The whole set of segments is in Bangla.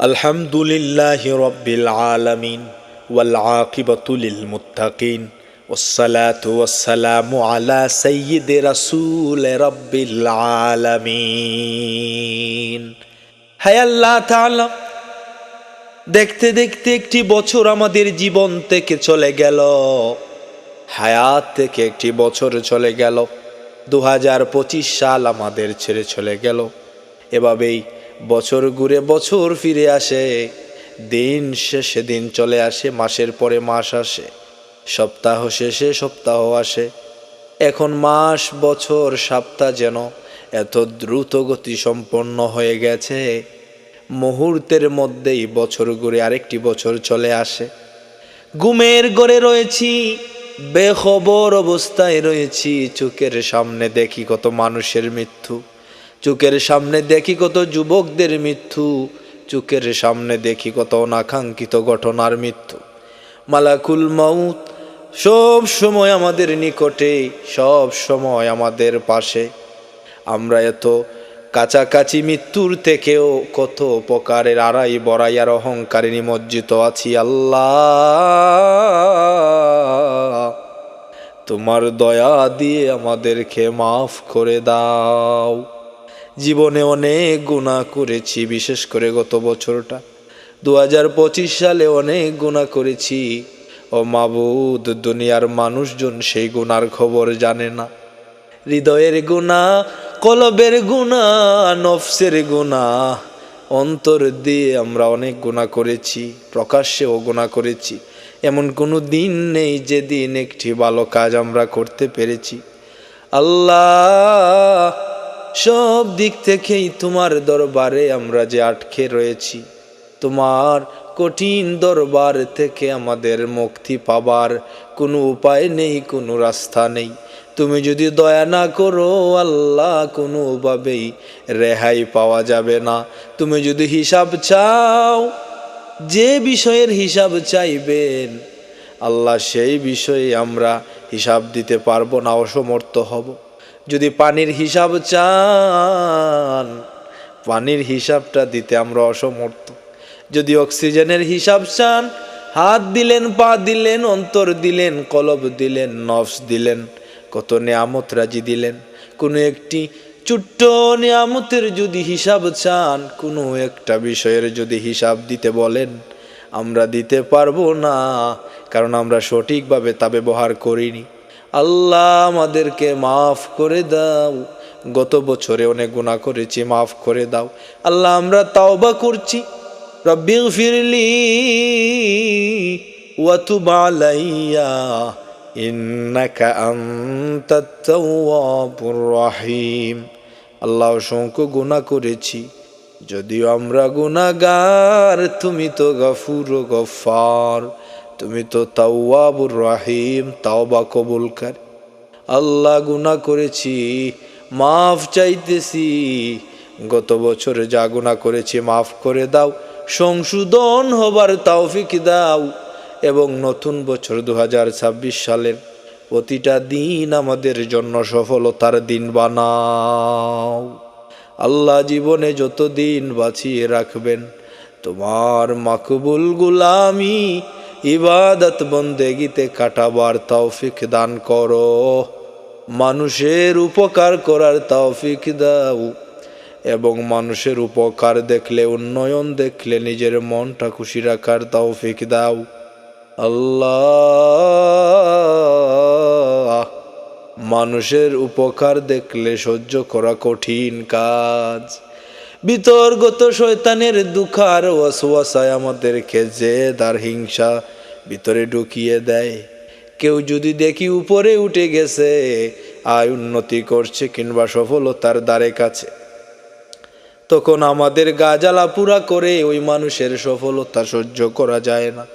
الحمد لله رب العالمين والعاقبة للمتقين والصلاة والسلام على سيد رسول رب العالمين হায় আল্লাহ তাআলা দেখতে দেখতে একটি বছর আমাদের জীবন থেকে চলে গেল হায়াত থেকে একটি বছর চলে গেল দু হাজার পঁচিশ সাল আমাদের ছেড়ে চলে গেল এভাবেই বছর ঘুরে বছর ফিরে আসে। দিন শেষে দিন চলে আসে, মাসের পরে মাস আসে, সপ্তাহ শেষে সপ্তাহ আসে। এখন মাস, বছর, সপ্তাহ যেন এত দ্রুত গতি সম্পন্ন হয়ে গেছে। মুহূর্তের মধ্যেই বছর ঘুরে আরেকটি বছর চলে আসে। ঘুমের গড়ে রয়েছি, বেখবর অবস্থায় রয়েছি, চোখের সামনে দেখি কত মানুষের মৃত্যু। চোখের সামনে দেখি কত যুবকদের মৃত্যু, চোখের সামনে দেখি কত অনাকাঙ্ক্ষিত ঘটনার মৃত্যু। মালাকুল মাউত সব সময় আমাদের নিকটে, সব সময় আমাদের পাশে। আমরা এত কাছাকাছি মৃত্যুর থেকেও কত প্রকারের আড়াই বড়াই আর অহংকারে নিমজ্জিত আছি, আল্লাহ। তোমার দয়া দিয়ে আমাদেরকে মাফ করে দাও। জীবনে অনেক গুণা করেছি, বিশেষ করে গত বছরটা। দু হাজার পঁচিশ সালে অনেক গুণা করেছি। ও মাবুদ, দুনিয়ার মানুষজন সেই গুনার খবর জানে না। হৃদয়ের গুণা, কলবের গুণা, নফসের গুণা, অন্তর দিয়ে আমরা অনেক গুণা করেছি, প্রকাশ্যেও গুণা করেছি। এমন কোনো দিন নেই যে দিন একটি ভালো কাজ আমরা করতে পেরেছি। আল্লাহ সব দিক থেকেই তোমার দরবারে আমরা যে আটকে রয়েছি, তোমার কঠিন দরবার থেকে আমাদের মুক্তি পাবার কোনো উপায় নেই, কোনো রাস্তা নেই। তুমি যদি দয়া না করো, আল্লাহ কোনোভাবেই রেহাই পাওয়া যাবে না। তুমি যদি হিসাব চাও, যে বিষয়ের হিসাব চাইবেন, আল্লাহ সেই বিষয়ে আমরা হিসাব দিতে পারব না, অসমর্থ হব। যদি পানির হিসাব চান, পানির হিসাবটা দিতে আমরা অসমর্থ। যদি অক্সিজেনের হিসাব চান, হাত দিলেন, পা দিলেন, অন্তর দিলেন, কলব দিলেন, নফস দিলেন, কত নেয়ামত রাজি দিলেন। কোনো একটি ছোট্ট নিয়ামতের যদি হিসাব চান, কোনো একটা বিষয়ের যদি হিসাব দিতে বলেন, আমরা দিতে পারব না, কারণ আমরা সঠিকভাবে তা ব্যবহার করিনি। আল্লাহ আমাদেরকে মাফ করে দাও। গত বছরে অনেক গুণা করেছি, মাফ করে দাও। আল্লাহ, আমরা তাওবা করছি। রব্বি ফিরলি ওয়াতুব আলাইয়া। ইন্নাকা আনতাত তাওয়াবুর রহিম। আল্লাহ, অসংখ্য গুণা করেছি। যদিও আমরা গুণাগার তুমি তো গফুর গফার তুমি তো তাওয়াবুর রাহিম, তাওবা কবুলকার। আল্লাহ গুণা করেছি, মাফ চাইতেছি। গত বছরে যা গুণা করেছি মাফ করে দাও, সংশোধন হবার তাওফিক দাও। এবং নতুন বছর দু হাজার ছাব্বিশ সালের প্রতিটা দিন আমাদের জন্য সফলতার দিন বানাও। আল্লাহ জীবনে যত দিন বাঁচিয়ে রাখবেন, তোমার মাকবুল গুলামি ইবাদত বন্দেগিতে কাটাবার তৌফিক দান করো। মানুষের উপকার করার তৌফিক দাও এবং মানুষের উপকার দেখলে, উন্নয়ন দেখলে নিজের মনটা খুশি রাখার তৌফিক দাও। আল্লাহ, মানুষের উপকার দেখলে সহ্য করা কঠিন কাজ। বিতর্গত শয়তানের দুঃখার ওয়াসওয়াসায় আমাদেরকে যে তার হিংসা ভিতরে ঢুকিয়ে দেয়। কেউ যদি দেখি উপরে উঠে গেছে, আয় উন্নতি করছে কিংবা সফলতার দ্বারে কাছে। তখন আমাদের গাজালা পুরা করে ওই মানুষের সফলতা সহ্য করা যায় না।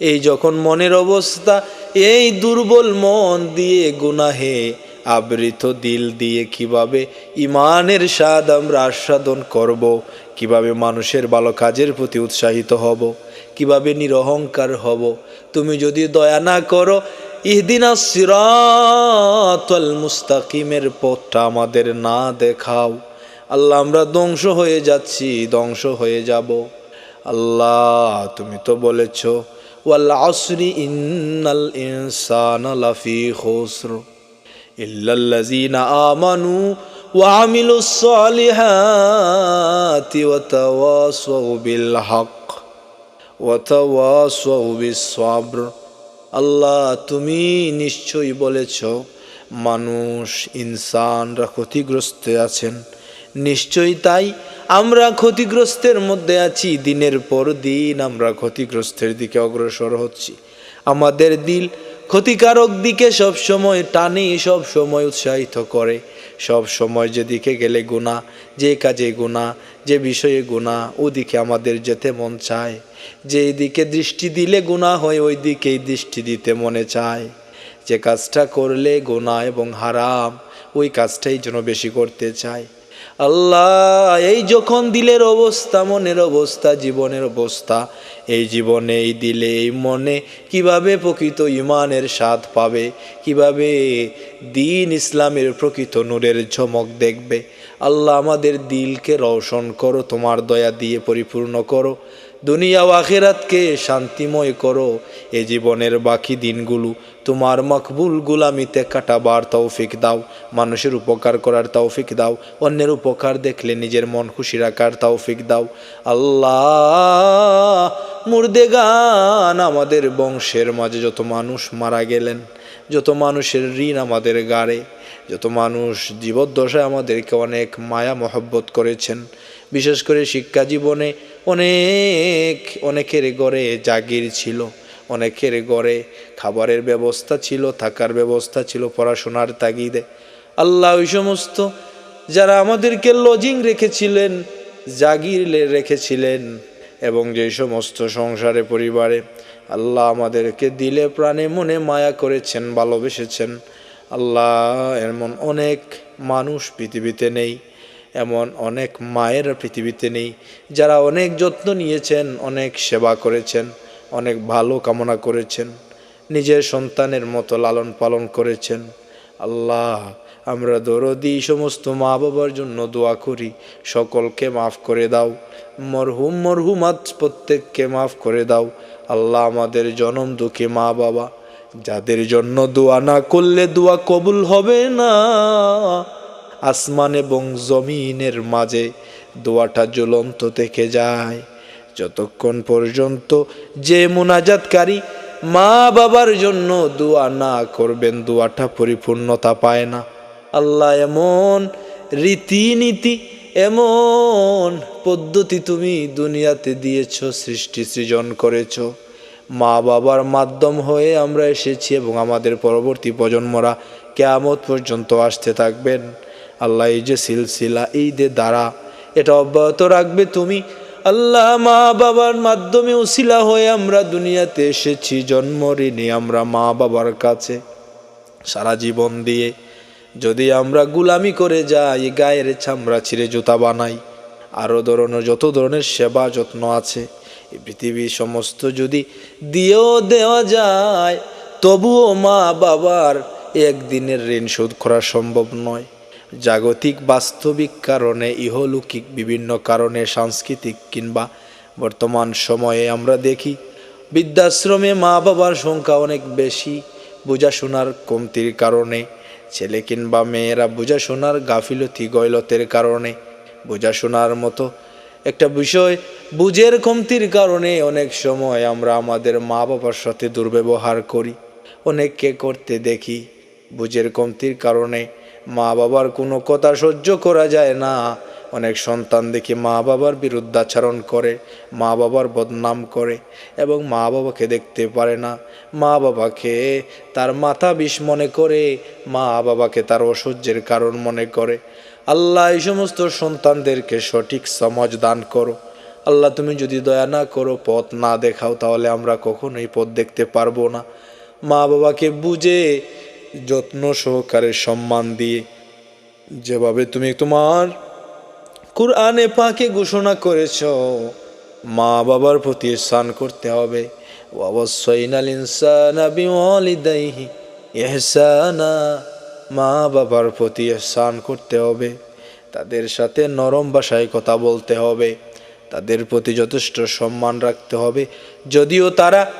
এই যখন মনের অবস্থা, এই দুর্বল মন দিয়ে গুনাহে আবৃত দিল দিয়ে কীভাবে ইমানের স্বাদ আমরা আস্বাদন করব, কীভাবে মানুষের ভালো কাজের প্রতি উৎসাহিত হব কীভাবে নিরহংকার হব? তুমি যদি দয়া না করো, ইহদিনা সিরাতল মুস্তাকিমের পথটা আমাদের না দেখাও। আল্লাহ, আমরা ধ্বংস হয়ে যাচ্ছি, ধ্বংস হয়ে যাব। আল্লাহ, তুমি তো বলেছ, ওয়াল আসরি ইন্নাল ইনসান লাফি খুসর ইল্লাল্লাযীনা আমানু ওয়া আমিলুস সালিহাতি ওয়া তাওয়াসাউ বিল হক। ওয়াসবিসব্র আল্লাহ, তুমি নিশ্চয়ই বলেছ, মানুষ ইনসানরা ক্ষতিগ্রস্ত আছেন। নিশ্চয়ই তাই, আমরা ক্ষতিগ্রস্তের মধ্যে আছি, দিনের পর দিন আমরা ক্ষতিগ্রস্তের দিকে অগ্রসর হচ্ছি। আমাদের দিল ক্ষতিকারক দিকে সবসময় টানে, সবসময় উৎসাহিত করে। সব সময় যেদিকে গেলে গুণা যে কাজে গুণা যে বিষয়ে গুণা ওদিকে আমাদের যেতে মন চায়। যে দিকে দৃষ্টি দিলে গুণা হয় ওই দিকেই দৃষ্টি দিতে মনে চায়। যে কাজটা করলে গোনা এবং হারাম, ওই কাজটাই যেন বেশি করতে চায়। আল্লাহ, এই যখন দিলের অবস্থা, মনের অবস্থা, জীবনের অবস্থা এই জীবনে, এই দিলে, এই মনে কীভাবে প্রকৃত ইমানের স্বাদ পাবে? কীভাবে দিন ইসলামের প্রকৃত নূরের ঝমক দেখবে? আল্লাহ আমাদের দিলকে রওশন করো, তোমার দয়া দিয়ে পরিপূর্ণ করো। দুনিয়া ও আখেরাতকে শান্তিময় করো। এ জীবনের বাকি দিনগুলো তোমার মকবুল গুলামিতে কাটাবার তৌফিক দাও, মানুষের উপকার করার তৌফিক দাও, অন্যের উপকার দেখলে নিজের মন খুশি রাখার তৌফিক দাও। আল্লাহ, মুর্দে গান আমাদের বংশের মাঝে যত মানুষ মারা গেলেন, যত মানুষের ঋণ আমাদের গাড়ে, যত মানুষ জীবদ্দশায় আমাদেরকে অনেক মায়া মহব্বত করেছেন, বিশেষ করে শিক্ষা জীবনে অনেক, অনেকের গড়ে জাগির ছিল, অনেকের ঘরে খাবারের ব্যবস্থা ছিল, থাকার ব্যবস্থা ছিল, পড়াশোনার তাগিদে। আল্লাহ ওই সমস্ত যারা আমাদেরকে লজিং রেখেছিলেন, জাগির রেখেছিলেন এবং যে সমস্ত সংসারে, পরিবারে আল্লাহ আমাদেরকে দিলে প্রাণে মনে মায়া করেছেন, ভালোবেসেছেন। আল্লাহ এমন অনেক মানুষ পৃথিবীতে নেই, এমন অনেক মায়ের পৃথিবীতে নেই, যারা অনেক যত্ন নিয়েছেন, অনেক সেবা করেছেন, অনেক ভালো কামনা করেছেন। নিজের সন্তানের মতো লালন পালন করেছেন। আল্লাহ, আমরা দরদি সমস্ত মা বাবার জন্য দোয়া করি। সকলকে মাফ করে দাও। মরহুম মরহুমাত প্রত্যেককে মাফ করে দাও। আল্লাহ আমাদের জনম দুঃখী মা বাবা যাদের জন্য দোয়া না করলে দোয়া কবুল হবে না। আসমান এবং জমিনের মাঝে দোয়াটা জ্বলন্ত থেকে যায়। যতক্ষণ পর্যন্ত যে মোনাজাতকারী মা বাবার জন্য দোয়া না করবেন, দোয়াটা পরিপূর্ণতা পায় না। আল্লাহ এমন রীতিনীতি, এমন পদ্ধতি তুমি দুনিয়াতে দিয়েছ, সৃষ্টি সৃজন করেছ। মা বাবার মাধ্যম হয়ে আমরা এসেছি এবং আমাদের পরবর্তী প্রজন্মরা কেয়ামত পর্যন্ত আসতে থাকবেন। আল্লাহ এই যে সিলসিলা, এই যে দ্বারা এটা অব্যাহত রাখবে তুমি। আল্লাহ মা বাবার মাধ্যমে উসিলা হয়ে আমরা দুনিয়াতে এসেছি, জন্ম ঋণী আমরা মা বাবার কাছে সারা জীবন দিয়ে। যদি আমরা গুলামি করে যাই গায়ের চামড়া ছিঁড়ে জুতা বানাই আরও ধরনের যত ধরনের সেবা যত্ন আছে, এই পৃথিবীর সমস্ত যদি দিয়েও দেওয়া যায়, তবুও মা বাবার একদিনের ঋণ শোধ করা সম্ভব নয়। জাগতিক বাস্তবিক কারণে ইহলৌকিক বিভিন্ন কারণে সাংস্কৃতিক কিংবা বর্তমান সময়ে আমরা দেখি, বৃদ্ধাশ্রমে মা বাবার সংখ্যা অনেক বেশি, বোঝাশোনার কমতির কারণে, ছেলে কিংবা মেয়েরা বোঝাশোনার গাফিলতি, গয়লতের কারণে, বোঝাশোনার মতো একটা বিষয় বুঝের কমতির কারণে অনেক সময় আমরা আমাদের মা বাবার সাথে দুর্ব্যবহার করি। অনেককে করতে দেখি বুঝের কমতির কারণে মা বাবার কোনো কথা সহ্য করা যায় না। অনেক সন্তান দেখি মা বাবার বিরুদ্ধাচরণ করে মা বাবার বদনাম করে এবং মা বাবাকে দেখতে পারে না। মা বাবাকে তার মাথা বিষ মনে করে মা বাবাকে তার অসহ্যের কারণ মনে করে। আল্লাহ এই সমস্ত সন্তানদেরকে সঠিক সমাজ দান করো। আল্লাহ তুমি যদি দয়া না করো, পথ না দেখাও, তাহলে আমরা কখনোই পথ দেখতে পারব না। মা বাবাকে বুঝে যত্ন সহকারে সম্মান দিয়ে যেভাবে তুমি তোমার কোরআনে পাকে ঘোষণা করেছ মা বাবার প্রতি স্নান করতে হবে। মা বাবার প্রতি স্নান করতে হবে। তাদের সাথে নরম ভাষায় কথা বলতে হবে। তাদের প্রতি যথেষ্ট সম্মান রাখতে হবে। যদিও তারা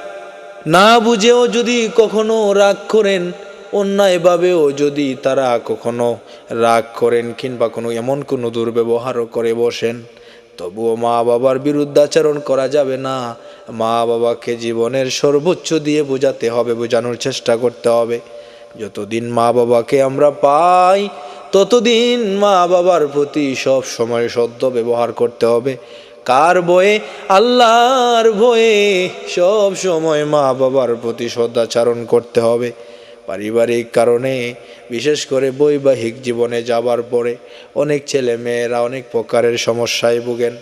না বুঝেও যদি কখনো রাগ করেন অন্যায়ভাবেও যদি তারা কখনো রাগ করেন কিংবা কোনো এমন কোনো দুর্ব্যবহারও করে বসেন, তবুও মা বাবার বিরুদ্ধাচরণ করা যাবে না। মা বাবাকে জীবনের সর্বোচ্চ দিয়ে বোঝাতে হবে, বোঝানোর চেষ্টা করতে হবে। যতদিন মা বাবাকে আমরা পাই, ততদিন মা বাবার প্রতি সব সময় সদ্য ব্যবহার করতে হবে। কার বয়ে আল্লাহর বয়ে সব সময় মা বাবার প্রতি শ্রদ্ধাচারণ করতে হবে। পারিবারিক কারণে, বিশেষ করে বৈবাহিক জীবনে যাবার পরে অনেক ছেলে মেয়েরা অনেক প্রকারের সমস্যায় ভোগেন।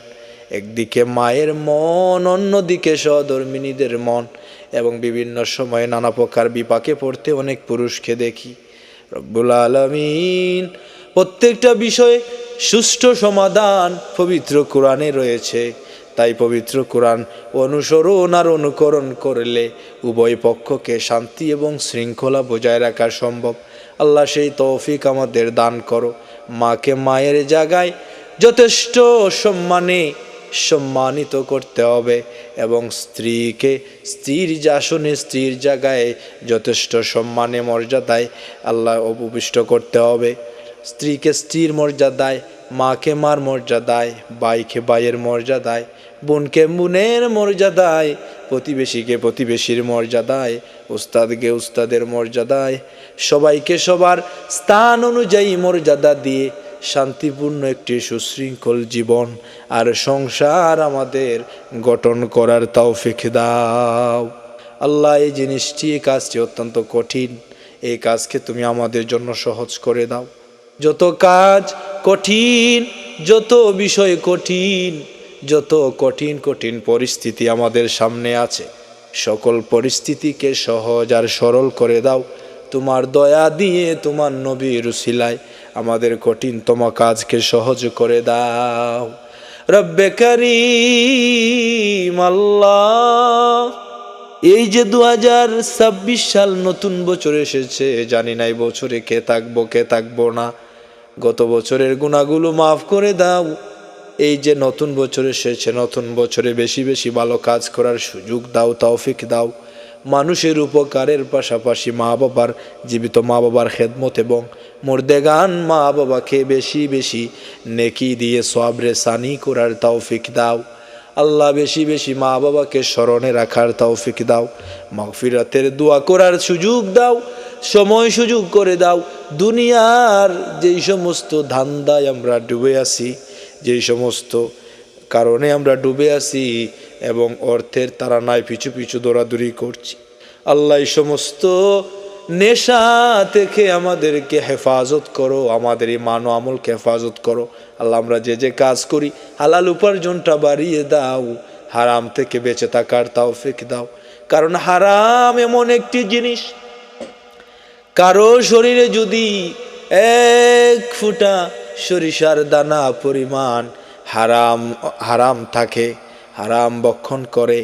একদিকে মায়ের মন, অন্যদিকে সহধর্মিনীদের মন এবং বিভিন্ন সময়ে নানা প্রকার বিপাকে পড়তে অনেক পুরুষকে দেখি। রব্বুল আলমিন প্রত্যেকটা বিষয়ে সুষ্ঠু সমাধান পবিত্র কোরআনে রয়েছে। তাই পবিত্র কোরআন অনুসরণ আর অনুকরণ করলে উভয় পক্ষকে শান্তি এবং শৃঙ্খলা বজায় রাখা সম্ভব। আল্লাহ সেই তৌফিক আমাদের দান করো। মাকে মায়ের জায়গায় যথেষ্ট সম্মানে সম্মানিত করতে হবে এবং স্ত্রীকে স্ত্রীর আসনে স্ত্রীর জায়গায় যথেষ্ট সম্মানে মর্যাদায় আল্লাহ উপবিষ্ট করতে হবে। স্ত্রীকে স্ত্রীর মর্যাদায়, মাকে মার মর্যাদায় বাইকে বাইয়ের মর্যাদায়, বোনকে বোনের মর্যাদায়, প্রতিবেশীকে প্রতিবেশীর মর্যাদায়, উস্তাদকে উস্তাদের মর্যাদায়, সবাইকে সবার স্থান অনুযায়ী মর্যাদা দিয়ে শান্তিপূর্ণ একটি সুশৃঙ্খল জীবন আর সংসার আমাদের গঠন করার তৌফিক দাও। আল্লাহ এই জিনিসটি, এই কাজটি অত্যন্ত কঠিন। এই কাজকে তুমি আমাদের জন্য সহজ করে দাও। যত কাজ কঠিন, যত বিষয় কঠিন, যত কঠিন কঠিন পরিস্থিতি আমাদের সামনে আছে। সকল পরিস্থিতিকে সহজ আর সরল করে দাও। তোমার দয়া দিয়ে, তোমার নবীর সিলায় আমাদের কঠিন কঠিনতম কাজকে সহজ করে দাও। রব্বে করিম, আল্লাহ। এই যে দু হাজার ছাব্বিশ সাল নতুন বছর এসেছে, জানি না এই বছরে কে থাকব কে থাকব না। গত বছরের গুণাগুলো মাফ করে দাও। এই যে নতুন বছর এসেছে, নতুন বছরে বেশি বেশি ভালো কাজ করার সুযোগ দাও, তৌফিক দাও। মানুষের উপকারের পাশাপাশি মা বাবার, জীবিত মা বাবার খেদমত এবং মুর্দেগান মা বাবাকে বেশি বেশি নেকি দিয়ে সবরে সানি করার তৌফিক দাও। আল্লাহ বেশি বেশি মা বাবাকে স্মরণে রাখার তৌফিক দাও। মাগফিরাতের দোয়া করার সুযোগ দাও। সময় সুযোগ করে দাও। দুনিয়ার যেই সমস্ত ধান্দায় আমরা ডুবে আছি, যেই সমস্ত কারণে আমরা ডুবে আছি এবং অর্থের তারা নাই পিছু পিছু দৌড়াদৌড়ি করছি। আল্লাহ এই সমস্ত নেশা থেকে আমাদেরকে হেফাজত করো, আমাদের এই মান আমলকে হেফাজত করো। আল্লাহ আমরা যে যে কাজ করি, হালাল উপার্জনটা বাড়িয়ে দাও, হারাম থেকে বেঁচে থাকার তাও ফেঁকে দাও। কারণ হারাম এমন একটি জিনিস কারও শরীরে যদি এক ফুটা সরিষার দানা পরিমাণ হারাম হারাম থাকে, হারাম বক্ষণ করে,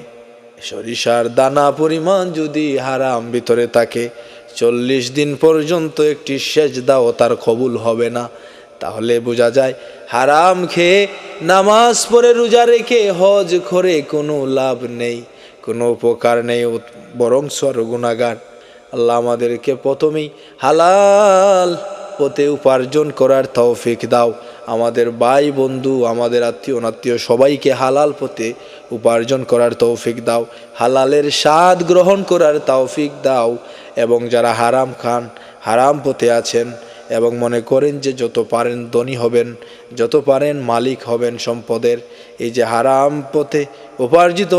সরিষার দানা পরিমাণ যদি হারাম ভিতরে থাকে, চল্লিশ দিন পর্যন্ত একটি সেচ দাও তার কবুল হবে না। তাহলে বোঝা যায় হারাম খেয়ে নামাজ পড়ে রোজা রেখে হজ করে কোনো লাভ নেই, কোনো উপকার নেই, বরং স্বর গুণাগার। আল্লাহ আমাদেরকে প্রথমেই হালাল পথে উপার্জন করার তৌফিক দাও। আমাদের ভাই, বন্ধু, আমাদের আত্মীয়, অনাত্মীয় সবাইকে হালাল পথে উপার্জন করার তৌফিক দাও। হালালের স্বাদ গ্রহণ করার তৌফিক দাও এবং যারা হারাম খান, হারাম পথে আছেন এবং মনে করেন যে যত পারেন ধনী হবেন, যত পারেন মালিক হবেন সম্পদের, এই যে হারাম পথে উপার্জিত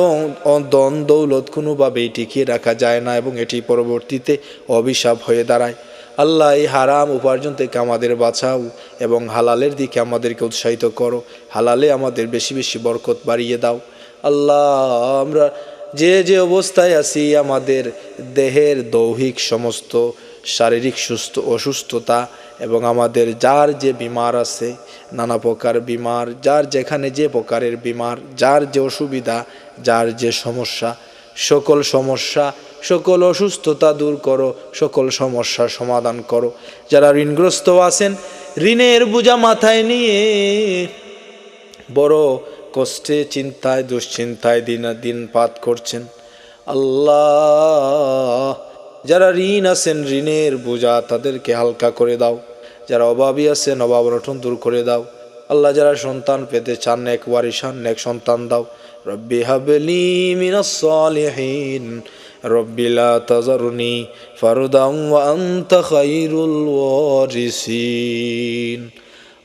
দন দৌলত কোনোভাবেই টিকিয়ে রাখা যায় না এবং এটি পরবর্তীতে অভিশাপ হয়ে দাঁড়ায়। আল্লাহ এই হারাম উপার্জন থেকে আমাদের বাঁচাও এবং হালালের দিকে আমাদেরকে উৎসাহিত করো। হালালে আমাদের বেশি বেশি বরকত বাড়িয়ে দাও। আল্লাহ, আমরা যে যে অবস্থায় আছি, আমাদের দেহের দৌহিক সমস্ত শারীরিক সুস্থ অসুস্থতা এবং আমাদের যার যে বিমার আছে নানা প্রকার বিমার, যার যেখানে যে প্রকারের বিমার, যার যে অসুবিধা, যার যে সমস্যা। সকল সমস্যা, সকল অসুস্থতা দূর করো, সকল সমস্যার সমাধান করো। যারা ঋণগ্রস্ত আছেন, ঋণের বোঝা মাথায় নিয়ে বড় কষ্টে, চিন্তায়, দুশ্চিন্তায় দিন দিন পাত করছেন। আল্লাহ, যারা ঋণ আছেন, ঋণের বোঝা তাদেরকে হালকা করে দাও। যারা অভাবী আছেন অভাব অনটন দূর করে দাও। আল্লাহ যারা সন্তান পেতে চান এক ওয়ারিসান এক সন্তান দাও। রব্বি হাবলি মিনাস সালিহিন, রব্বি লা তাজারনি ফারদাম ওয়া আনতা খায়রুল ওয়ারিসিন।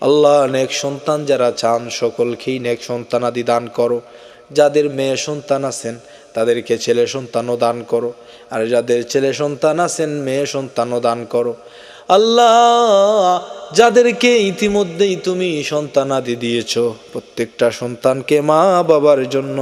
আল্লাহ নেক সন্তান যারা চান, সকলকেই নেক সন্তানাদি দান করো। যাদের মেয়ে সন্তান আছেন, তাদেরকে ছেলে সন্তানও দান করো। আর যাদের ছেলে সন্তান আছেন, মেয়ে সন্তানও দান করো। আল্লাহ, যাদেরকে ইতিমধ্যেই তুমি সন্তান আদি দিয়েছ, প্রত্যেকটা সন্তানকে মা বাবার জন্য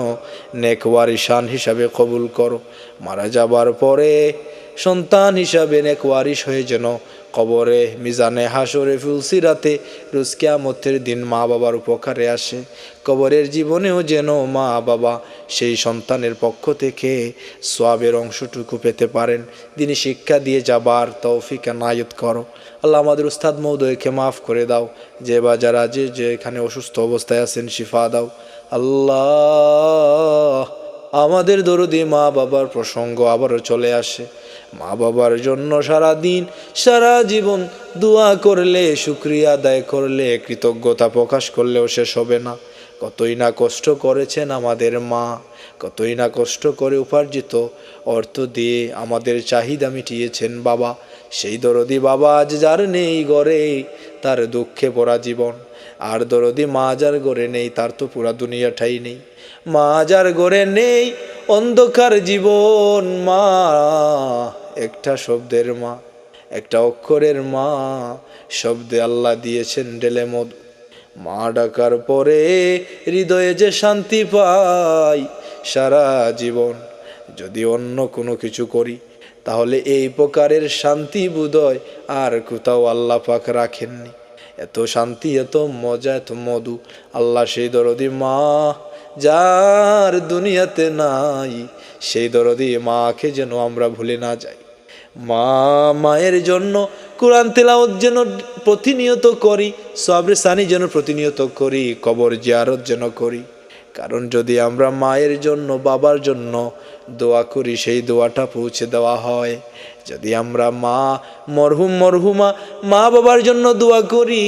নেকওয়ারিসান হিসাবে কবুল করো। মারা যাবার পরে সন্তান হিসাবে নেকওয়ারিস হয়ে যেন কবরে, মিজানে হাসরে ফুলসিরাতে রুজকিয়ামতের দিন মা বাবার উপকারে আসে। কবরের জীবনেও যেন মা বাবা সেই সন্তানের পক্ষ থেকে সোয়াবের অংশটুকু পেতে পারেন। তিনি শিক্ষা দিয়ে যাবার তৌফিক নায়ত করো। আল্লাহ আমাদের উস্তাদ মৌদয়কে মাফ করে দাও। যে বা যারা যে যে এখানে অসুস্থ অবস্থায় আছেন, শিফা দাও। আল্লাহ আমাদের দরদি মা বাবার প্রসঙ্গ আবারও চলে আসে। মা বাবার জন্য সারা দিন সারা জীবন দোয়া করলে, শুক্রিয়া আদায় করলে, কৃতজ্ঞতা প্রকাশ করলেও শেষ হবে না। কতই না কষ্ট করেছেন আমাদের মা, কতই না কষ্ট করে উপার্জিত অর্থ দিয়ে আমাদের চাহিদা মিটিয়েছেন বাবা। সেই দরদি বাবা আজ যার নেই গড়ে তার দুঃখে পড়া জীবন। আর দরদি মা যার গড়ে নেই, তার তো পুরা দুনিয়াটাই নেই। মা যার গড়ে নেই, অন্ধকার জীবন মা। একটা শব্দের মা, একটা অক্ষরের মা, শব্দে আল্লাহ দিয়েছেন ডেলে মদ। মা ডাকার পরে হৃদয়ে যে শান্তি পাই সারা জীবন, যদি অন্য কোনো কিছু করি, তাহলে এই প্রকারের শান্তি বোধয় আর কোথাও আল্লাহ পাক রাখেননি। এত শান্তি, এত মজা, এত মধু, আল্লাহ সেই দরদি মা যার দুনিয়াতে নাই, সেই দরদি মাকে যেন আমরা ভুলে না যাই। মা, মায়ের জন্য কোরআন তেলাওত যেন প্রতিনিয়ত করি, সবরে সানি যেন প্রতিনিয়ত করি, কবর জিয়ারত যেন করি। কারণ যদি আমরা মায়ের জন্য, বাবার জন্য দোয়া করি, সেই দোয়াটা পৌঁছে দেওয়া হয়। যদি আমরা মা, মরহুম, মরহুমা, মা বাবার জন্য দোয়া করি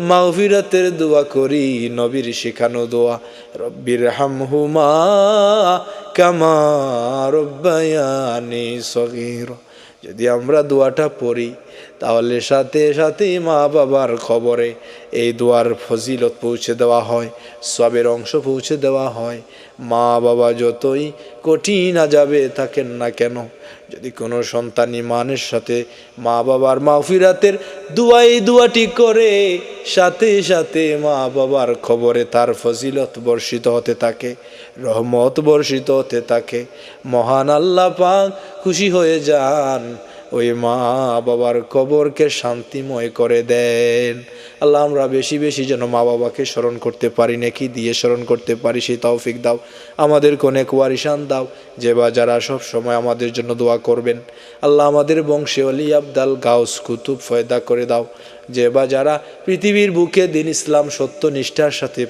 মাহফিরাতের দোয়া করি, নবীর শেখানো দোয়া, রব্বির হামহুমা কামা রব্বায়ানি সগীর। যদি আমরা দোয়াটা পড়ি, তাহলে সাথে সাথে মা বাবার খবরে এই দোয়ার ফজিলত পৌঁছে দেওয়া হয়, সবের অংশ পৌঁছে দেওয়া হয় মা বাবা যতই কঠিন যাবে থাকেন না কেন, যদি কোনো সন্তান ইমানের সাথে মা বাবার মাহফিরাতের দুয়া এই দুয়াটি করে, সাথে সাথে মা বাবার খবরে তার ফজিলত বর্ষিত হতে থাকে, রহমত বর্ষিত হতে থাকে, মহান আল্লাহ পাক খুশি হয়ে যান। ওই মা বাবার কবরকে শান্তিময় করে দেন। আল্লাহ, আমরা বেশি বেশি যেন মা বাবাকে স্মরণ করতে পারি, নাকি দিয়ে স্মরণ করতে পারি, সেই তৌফিক দাও। আমাদের অনেক ওয়ারিসান দাও, যে বা যারা সব সময় আমাদের জন্য দোয়া করবেন। আল্লাহ, আমাদের বংশে অলি আবদাল গাউস কুতুব ফয়দা করে দাও। যে বা যারা পৃথিবীর বুকে দিন ইসলাম সত্য নিষ্ঠার সাথে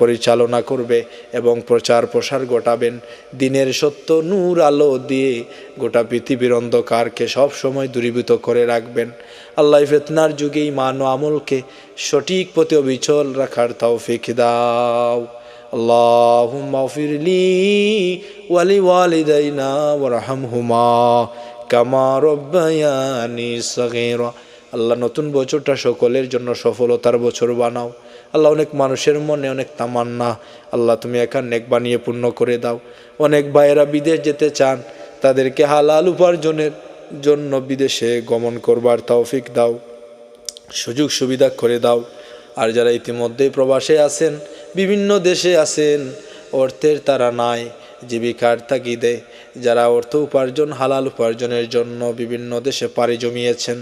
পরিচালনা করবে এবং প্রচার প্রসার ঘটাবেন দিনের সত্য নূর আলো দিয়ে গোটা পৃথিবীর অন্ধকারকে সব সময় দূরীভূত করে রাখবেন আল্লাহ ফেতনার যুগে মান ও আমলকে সঠিক পথে অবিচল রাখার তৌফিক দাও اللهم اغفر لي ولوالدينا وارحمهما كما ربياني صغيرا আল্লাহ নতুন বছরটা সকলের জন্য সফলতার বছর বানাও আল্লাহ অনেক মানুষের মনে অনেক তামান্না। আল্লাহ তুমি একা নেক বানিয়ে পূর্ণ করে দাও। অনেক ভাইয়েরা বিদেশ যেতে চান, তাদেরকে হালাল উপার্জনের জন্য বিদেশে গমন করবার তৌফিক দাও, সুযোগ সুবিধা করে দাও। আর যারা ইতিমধ্যেই প্রবাসে আছেন, বিভিন্ন দেশে আছেন, অর্থের তারা নাই, জীবিকার তাগিদে, যারা অর্থ উপার্জন, হালাল উপার্জনের জন্য বিভিন্ন দেশে পাড়ি জমিয়েছেন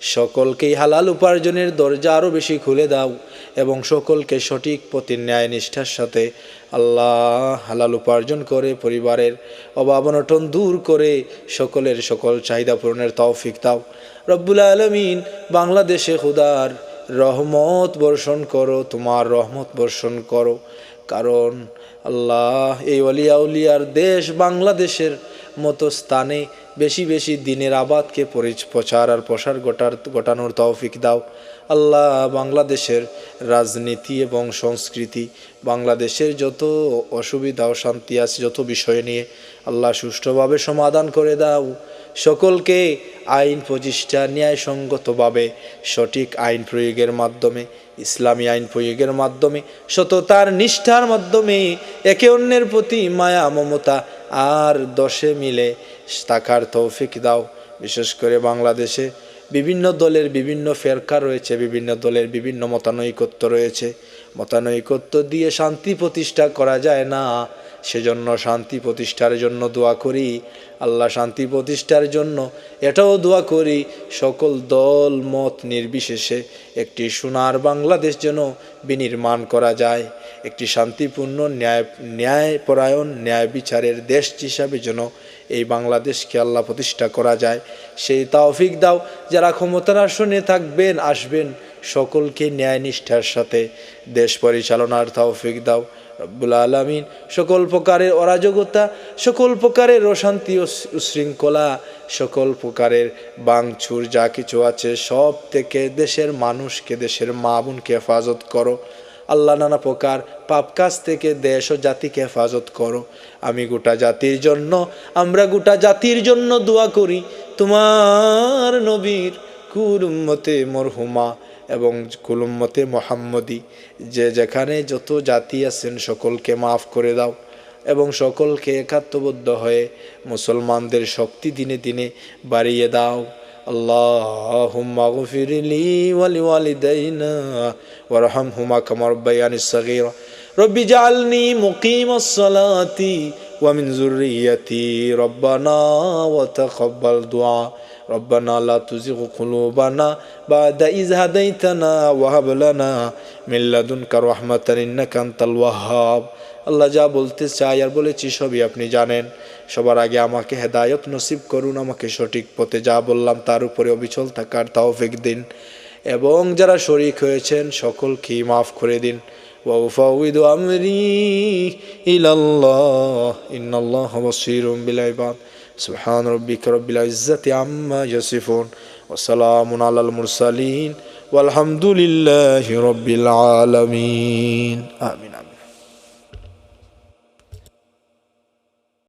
সকলকেই হালাল উপার্জনের দরজা আরও বেশি খুলে দাও এবং সকলকে সঠিক পথে ন্যায় নিষ্ঠার সাথে আল্লাহ হালাল উপার্জন করে, পরিবারের অভাব অনটন দূর করে সকলের সকল চাহিদা পূরণের তৌফিক দাও। রব্বুল আলমিন, বাংলাদেশে খুদার রহমত বর্ষণ করো, তোমার রহমত বর্ষণ করো। কারণ আল্লাহ এই অলিয়া উলিয়ার দেশ বাংলাদেশের মতো স্থানে বেশি বেশি দিনের আবাদকে পরিচ- প্রচার আর প্রসার গোটার গোটানোর তৌফিক দাও। আল্লাহ বাংলাদেশের রাজনীতি এবং সংস্কৃতি, বাংলাদেশের যত অসুবিধা শান্তি আছে, যত বিষয় নিয়ে আল্লাহ সুষ্ঠুভাবে সমাধান করে দাও। সকলকে আইন প্রতিষ্ঠা ন্যায়সঙ্গতভাবে সঠিক আইন প্রয়োগের মাধ্যমে, ইসলামী আইন প্রয়োগের মাধ্যমে, সততার নিষ্ঠার মাধ্যমে একে অন্যের প্রতি মায়া, মমতা আর দশে মিলে থাকার তৌফিক দাও। বিশেষ করে বাংলাদেশে বিভিন্ন দলের বিভিন্ন ফেরকা রয়েছে, বিভিন্ন দলের বিভিন্ন মতানৈকত্য রয়েছে। মতানৈকত্য দিয়ে শান্তি প্রতিষ্ঠা করা যায় না। সেজন্য শান্তি প্রতিষ্ঠার জন্য দোয়া করি। আল্লাহ শান্তি প্রতিষ্ঠার জন্য এটাও দোয়া করি, সকল দল, মত নির্বিশেষে একটি সোনার বাংলাদেশ যেন বিনির্মাণ করা যায়। একটি শান্তিপূর্ণ ন্যায়, ন্যায়পরায়ণ ন্যায় বিচারের দেশ হিসাবে যেন এই বাংলাদেশকে আল্লাহ প্রতিষ্ঠা করা যায়। সেই তাওফিক দাও, যারা ক্ষমতার আসনে থাকবেন, আসবেন, সকলকে ন্যায় নিষ্ঠার সাথে দেশ পরিচালনার তৌফিক দাও। রব্বুল আলমিন, সকল প্রকারের অরাজকতা, সকল প্রকারের অশান্তি ও উশৃঙ্খলা সকল প্রকারের বাংচুর যা কিছু আছে, সব থেকে দেশের মানুষকে, দেশের মা বোনকে হেফাজত করো। আল্লাহ নানা প্রকার পাপ কাজ থেকে দেশ ও জাতিকে হেফাজত করো। আমি গোটা জাতির জন্য, আমরা গোটা জাতির জন্য দোয়া করি। তোমার নবীর কুরুম্মতে মরহুমা এবং কুলুম্মতে মোহাম্মদী, যে যেখানে যত জাতি আছেন সকলকে মাফ করে দাও এবং সকলকে একাত্মবদ্ধ হয়ে মুসলমানদের শক্তি দিনে দিনে বাড়িয়ে দাও। اللهم اغفر لي ولوالدينا وارحمهما كما ربياني صغيرا رب اجعلني مقيم الصلاة ومن ذريتي ربنا وتقبل دعاء ربنا لا تزغ قلوبنا بعد إذ هديتنا وهب لنا من لدنك رحمة إنك أنت الوهاب আল্লাহ যা বলতে চাই আর বলেছি সবই আপনি জানেন সবার আগে আমাকে হেদায়ত নসিব করুন আমাকে সঠিক পথে যা বললাম তার উপরে অবিচল থাকার তৌফিক দিন এবং যারা শরিক হয়েছেন সকলকেই মাফ করে দিন وأفوض أمري إلى الله إن الله بصير بالعباد سبحان ربك رب العزة عما يصفون وسلام على المرسلين والحمد لله رب العالمين آمين